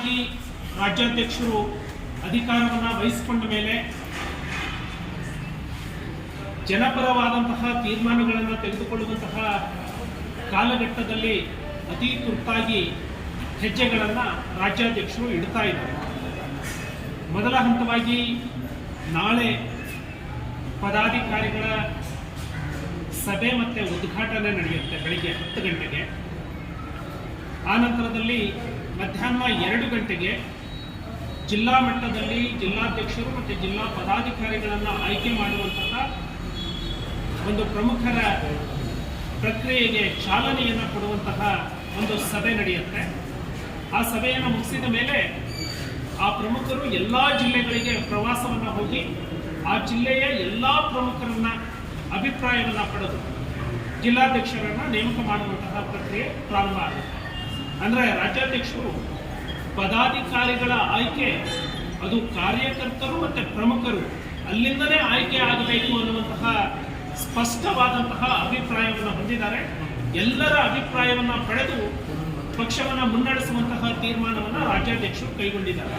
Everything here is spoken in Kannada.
ನೂತನವಾಗಿ ರಾಜ್ಯಾಧ್ಯಕ್ಷರು ಅಧಿಕಾರವನ್ನು ವಹಿಸಿಕೊಂಡ ಮೇಲೆ ಜನಪರವಾದಂತಹ ತೀರ್ಮಾನಗಳನ್ನು ತೆಗೆದುಕೊಳ್ಳುವಂತಹ ಕಾಲಘಟ್ಟದಲ್ಲಿ ಅತಿ ತುರ್ತಾಗಿ ಹೆಜ್ಜೆಗಳನ್ನು ರಾಜ್ಯಾಧ್ಯಕ್ಷರು ಇಡ್ತಾ ಇದ್ದಾರೆ. ಮೊದಲ ಹಂತವಾಗಿ ನಾಳೆ ಪದಾಧಿಕಾರಿಗಳ ಸಭೆ ಮತ್ತು ಉದ್ಘಾಟನೆ ನಡೆಯುತ್ತೆ ಬೆಳಿಗ್ಗೆ ಹತ್ತು ಗಂಟೆಗೆ. ಆ ನಂತರದಲ್ಲಿ ಮಧ್ಯಾಹ್ನ ಎರಡು ಗಂಟೆಗೆ ಜಿಲ್ಲಾ ಮಟ್ಟದಲ್ಲಿ ಜಿಲ್ಲಾಧ್ಯಕ್ಷರು ಮತ್ತು ಜಿಲ್ಲಾ ಪದಾಧಿಕಾರಿಗಳನ್ನು ಆಯ್ಕೆ ಮಾಡುವಂತಹ ಒಂದು ಪ್ರಮುಖರ ಪ್ರಕ್ರಿಯೆಗೆ ಚಾಲನೆಯನ್ನು ಕೊಡುವಂತಹ ಒಂದು ಸಭೆ ನಡೆಯುತ್ತೆ. ಆ ಸಭೆಯನ್ನು ಮುಗಿಸಿದ ಮೇಲೆ ಆ ಪ್ರಮುಖರು ಎಲ್ಲ ಜಿಲ್ಲೆಗಳಿಗೆ ಪ್ರವಾಸವನ್ನು ಹೋಗಿ ಆ ಜಿಲ್ಲೆಯ ಎಲ್ಲ ಪ್ರಮುಖರನ್ನ ಅಭಿಪ್ರಾಯವನ್ನು ಪಡೆದು ಜಿಲ್ಲಾಧ್ಯಕ್ಷರನ್ನು ನೇಮಕ ಮಾಡುವಂತಹ ಪ್ರಕ್ರಿಯೆ ಪ್ರಾರಂಭ ಆಗುತ್ತೆ. ಅಂದರೆ ರಾಜ್ಯಾಧ್ಯಕ್ಷರು, ಪದಾಧಿಕಾರಿಗಳ ಆಯ್ಕೆ, ಅದು ಕಾರ್ಯಕರ್ತರು ಮತ್ತು ಪ್ರಮುಖರು, ಅಲ್ಲಿಂದಲೇ ಆಯ್ಕೆ ಆಗಬೇಕು ಅನ್ನುವಂತಹ ಸ್ಪಷ್ಟವಾದಂತಹ ಅಭಿಪ್ರಾಯವನ್ನು ಹೊಂದಿದ್ದಾರೆ. ಎಲ್ಲರ ಅಭಿಪ್ರಾಯವನ್ನು ಪಡೆದು ಪಕ್ಷವನ್ನು ಮುನ್ನಡೆಸುವಂತಹ ತೀರ್ಮಾನವನ್ನು ರಾಜ್ಯಾಧ್ಯಕ್ಷರು ಕೈಗೊಂಡಿದ್ದಾರೆ.